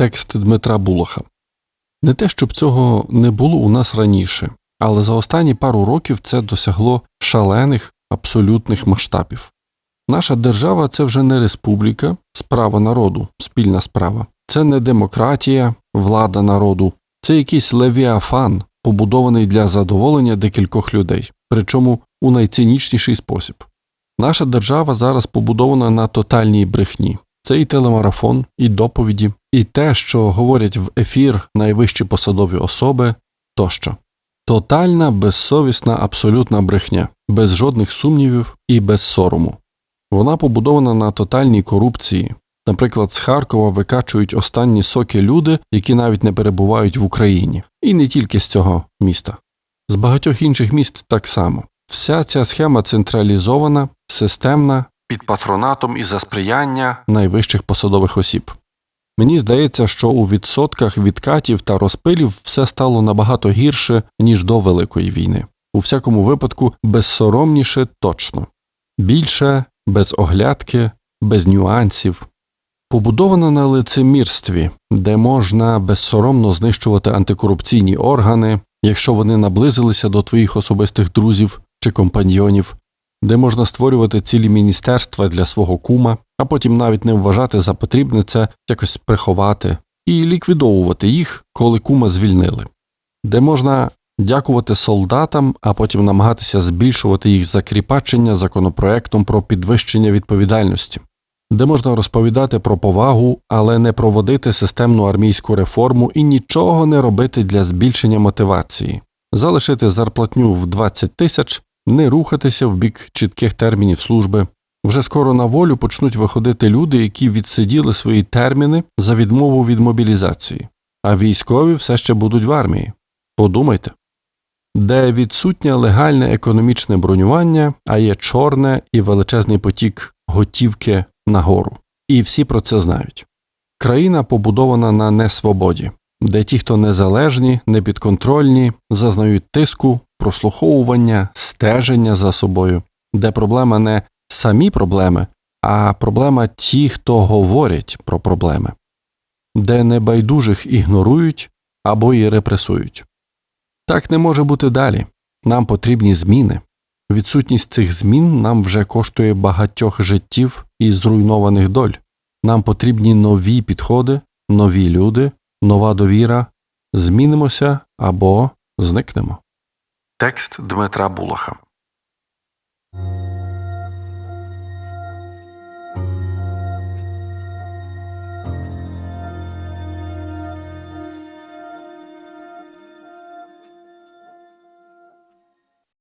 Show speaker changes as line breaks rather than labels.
Текст Дмитра Булаха. Не те, щоб цього не було у нас раніше, але за останні пару років це досягло шалених абсолютних масштабів. Наша держава це вже не республіка, справа народу, спільна справа. Це не демократія, влада народу, це якийсь левіафан, побудований для задоволення декількох людей, причому у найцинічніший спосіб. Наша держава зараз побудована на тотальній брехні. Це і телемарафон, і доповіді, і те, що говорять в ефір найвищі посадові особи тощо. Тотальна, безсовісна, абсолютна брехня, без жодних сумнівів і без сорому. Вона побудована на тотальній корупції. Наприклад, з Харкова викачують останні соки люди, які навіть не перебувають в Україні, і не тільки з цього міста. З багатьох інших міст так само. Вся ця схема централізована, системна, під патронатом і за сприяння найвищих посадових осіб. Мені здається, що у відсотках відкатів та розпилів все стало набагато гірше, ніж до Великої війни. У всякому випадку безсоромніше точно, більше, без оглядки, без нюансів, побудована на лицемірстві, де можна безсоромно знищувати антикорупційні органи, якщо вони наблизилися до твоїх особистих друзів чи компаньйонів, де можна створювати цілі міністерства для свого кума, а потім навіть не вважати за потрібне це якось приховати і ліквідовувати їх, коли кума звільнили, де можна дякувати солдатам, а потім намагатися збільшувати їх закріпачення законопроектом про підвищення відповідальності, де можна розповідати про повагу, але не проводити системну армійську реформу і нічого не робити для збільшення мотивації, залишити зарплатню в 20 тисяч не рухатися в бік чітких термінів служби. Вже скоро на волю почнуть виходити люди, які відсиділи свої терміни за відмову від мобілізації, а військові все ще будуть в армії. Подумайте, де відсутнє легальне економічне бронювання, а є чорне і величезний потік готівки нагору. І всі про це знають. Країна побудована на несвободі, де ті, хто незалежні, непідконтрольні, зазнають тиску, прослуховування, стеження за собою, де проблема не самі проблеми, а проблема ті, хто говорять про проблеми, де небайдужих ігнорують або і репресують. Так не може бути далі. Нам потрібні зміни. Відсутність цих змін нам вже коштує багатьох життів і зруйнованих доль. Нам потрібні нові підходи, нові люди, нова довіра. Змінимося або зникнемо. Текст Дмитра Булаха